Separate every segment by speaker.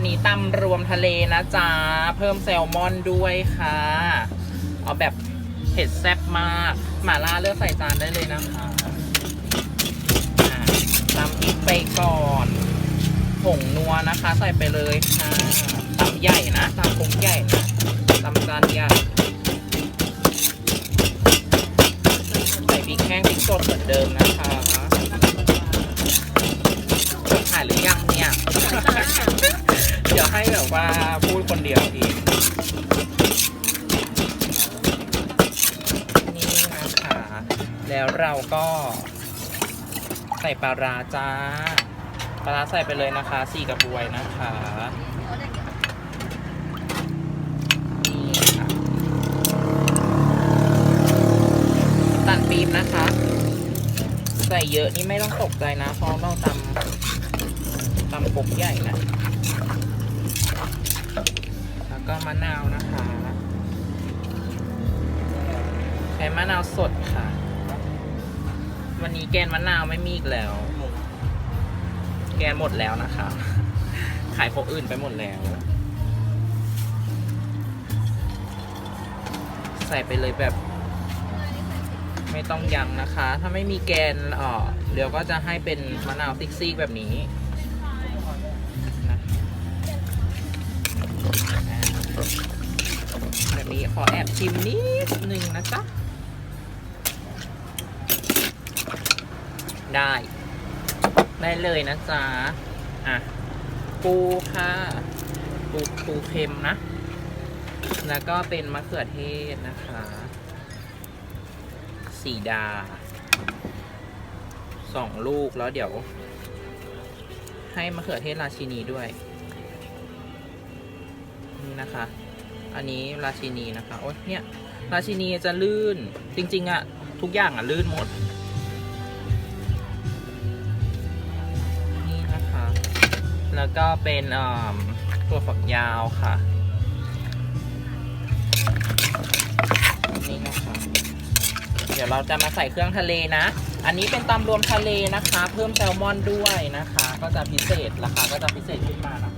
Speaker 1: วันนี้ตำรวมทะเลนะจ๊ะ เพิ่มแซลมอนด้วยค่ะ เอาแบบเผ็ดแซ่บมาก หม่าล่าเลือกใส่จานได้เลยนะคะตำพริกไปก่อนผงนัวนะคะ ใส่ไปเลยค่ะตำใหญ่นะตำคงใหญ่นะตำจานใหญ่ใส่พริกแห้งพริกสดเหมือนเดิมนะคะ ให้แบบว่าพูดคนเดียวอีกนี่นะคะแล้วเราก็ใส่ปลาร้าจ้าปลาร้าใส่ไปเลยนะคะสี่กระบวยนะคะนี่ค่ะตัดปี๊บนะคะ ใส่เยอะนี่ไม่ต้องตกใจนะเพราะเราตำตำปกใหญ่นะ ก็มะนาวนะคะ ใช้มะนาวสดค่ะ วันนี้แกนมะนาวไม่มีอีกแล้ว แกนหมดแล้วนะคะ ขายพวกอื่นไปหมดแล้ว ใส่ไปเลยแบบ ไม่ต้องยั้งนะคะ ถ้าไม่มีแกนเอ่อเดี๋ยวก็จะให้เป็นมะนาวซิกซีกแบบนี้นะ แบบนี้ขอแอบชิมนิดนึงนะจ๊ะ ได้ ได้เลยนะจ๊ะ อะ ปูค่ะ ปูปูเค็มนะ แล้วก็เป็นมะเขือเทศนะคะ สีดา สองลูกแล้วเดี๋ยว ให้มะเขือเทศราชินีด้วย นี่นะคะ อันนี้ราชินีนะคะ โอ๊ยเนี่ย ราชินีจะลื่น จริงๆอะทุกอย่างอะลื่นหมด นี่นะคะ แล้วก็เป็นตัวฝักยาวค่ะ นี่นะคะ เดี๋ยวเราจะมาใส่เครื่องทะเลนะ อันนี้เป็นตำรวมทะเลนะคะ เพิ่มแซลมอนด้วยนะคะ ก็จะพิเศษ ราคาก็จะพิเศษขึ้นมานะ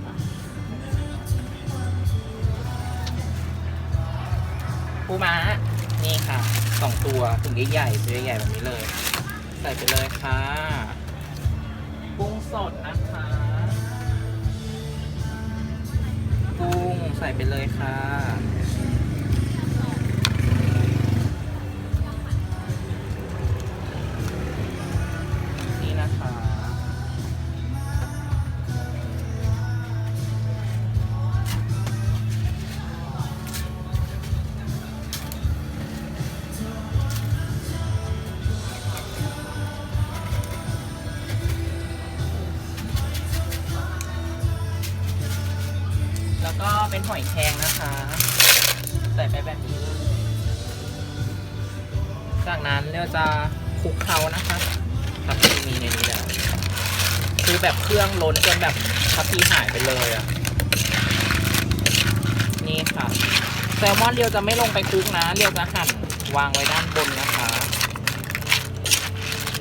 Speaker 1: คะ ปูม้า นี่ค่ะสองตัวถุงใหญ่ๆตัวใหญ่ๆแบบนี้เลย ใส่ไปเลยค่ะกุ้งสดนะคะกุ้งใส่ไปเลยค่ะ อยแครงนะคะ ใส่ไปแบบนี้ จากนั้นเราจะคลุกเคล้านะคะทัพพีมีในนี้แล้วคือแบบเครื่องล้นจนแบบทัพพีหายไปเลยอะ่ะนี่ค่ะแซลมอนเรียวจะไม่ลงไปคลุกนะเรียวจะหั่นวางไว้ด้านบนนะคะ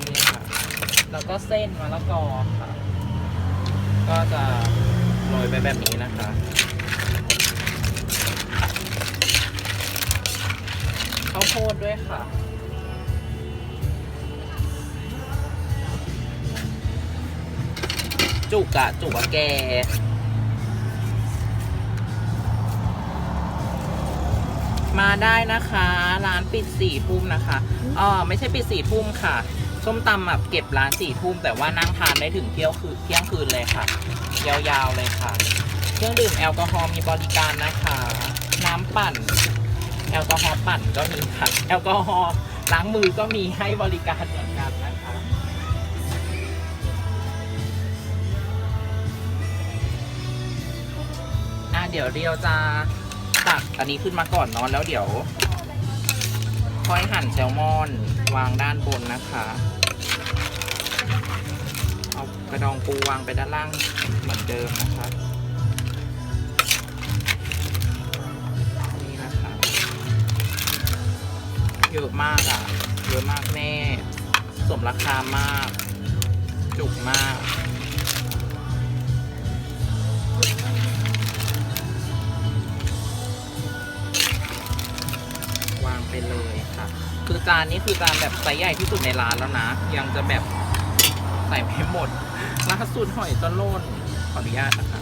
Speaker 1: นี่ค่ะ แล้วก็เส้นมะละกอค่ะ ก็จะโรยไปแบบนี้นะคะาวโพดด้วยค่ะ จุกอะจุกอะแกมาได้นะคะ ร้านปิดสี่ทุ่มนะคะอ๋อไม่ใช่ปิดสี่ทุ่มค่ะ ส้มตำแบบเก็บร้านสี่ทุ่มแต่ว่านั่งทานได้ถึงเที่ยวคืนเที่ยงคืนเลยค่ะ ยาวๆเลยค่ะ เครื่องดื่มแอลกอฮอล์มีบริการนะคะ น้ำปั่น แอลกอฮอล์ปั่นก็มีค่ะแอลกอฮอล์ล้างมือก็มีให้บริการเหมือนกันนะคะอะเดี๋ยวเรียวจะตักอันนี้ขึ้นมาก่อนเนอนแล้วเดี๋ยว ค่อยหั่นแซลมอนวางด้านบนนะคะเอากระดองปูวางไปด้านล่างเหมือนเดิมนะคะ มากอะ เยอะมากแน่ สมราคามาก จุกมากวางไปเลยค่ะ คือจานนี้คือจานแบบไซส์ใหญ่ที่สุดในร้านแล้วนะ ยังจะแบบใส่ไม่หมดล่าสุดหอยตะโลนขออนุญาตนะคะ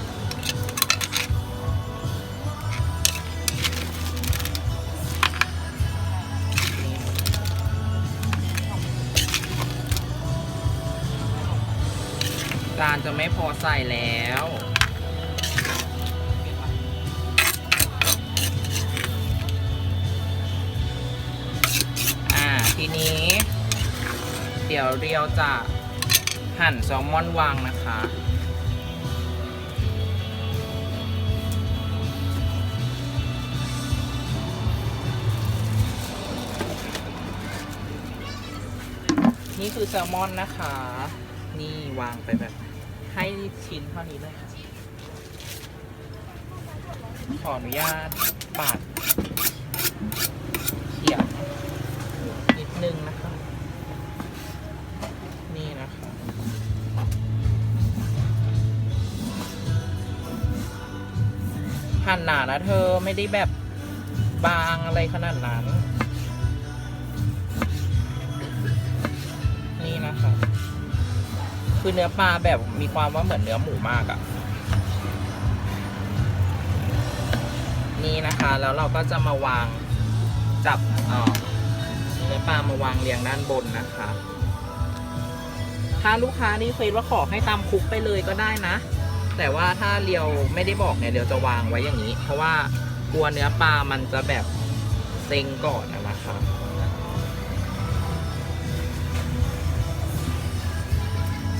Speaker 1: จานจะไม่พอใส่แล้ว อ่า ทีนี้ เดี๋ยวเรียวจะหั่นแซลมอนวางนะคะนี่คือแซลมอนนะคะ นี่วางไปแบบ ให้ชิ้นเท่านี้เลยค่ะขออนุญาตปาดเขียงนิดนึงนะคะ นี่นะคะหั่นหนานะเธอไม่ได้แบบบางอะไรขนาดนั้น นี่นะคะ คือเนื้อปลาแบบมีความว่าเหมือนเนื้อหมูมากอะ่ะ นี่นะคะ แล้วเราก็จะมาวางจับเนื้อปลามาวางเรียงด้านบนนะคะ ถ้าลูกค้านี่เคยว่าขอให้ตามคุกไปเลยก็ได้นะ แต่ว่าถ้าเรียวไม่ได้บอกเนี่ยเรียวจะวางไว้อย่างนี้ เพราะว่ากลัวเนื้อปลามันจะแบบเซ็งก่อนอะนะคะ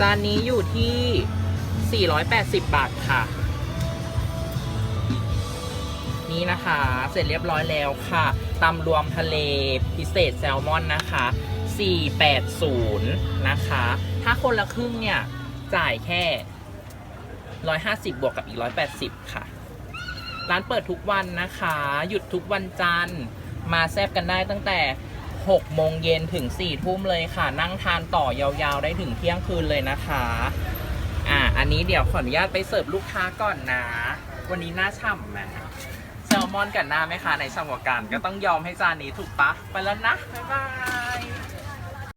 Speaker 1: จานนี้อยู่ที่ 480 บาทค่ะ นี่นะคะ เสร็จเรียบร้อยแล้วค่ะตำรวมทะเลพิเศษแซลมอนนะคะ 480 นะคะ ถ้าคนละครึ่งเนี่ย จ่ายแค่ 150 บวกกับอีก 180 ค่ะ ร้านเปิดทุกวันนะคะ หยุดทุกวันจันทร์ มาแซบกันได้ตั้งแต่ 6 โมงเย็นถึง 4 ทุ่มเลยค่ะ นั่งทานต่อยาวๆ ได้ถึงเที่ยงคืนเลยนะคะ อะอันนี้เดี๋ยวขออนุญาตไปเสิร์ฟลูกค้าก่อนนะ วันนี้น่าฉ่ำไหมแซลมอนกับหน้าไหมคะในฉ่ำกว่ากัน ก็ต้องยอมให้จานนี้ถูกปะไปแล้วนะ บ๊ายบาย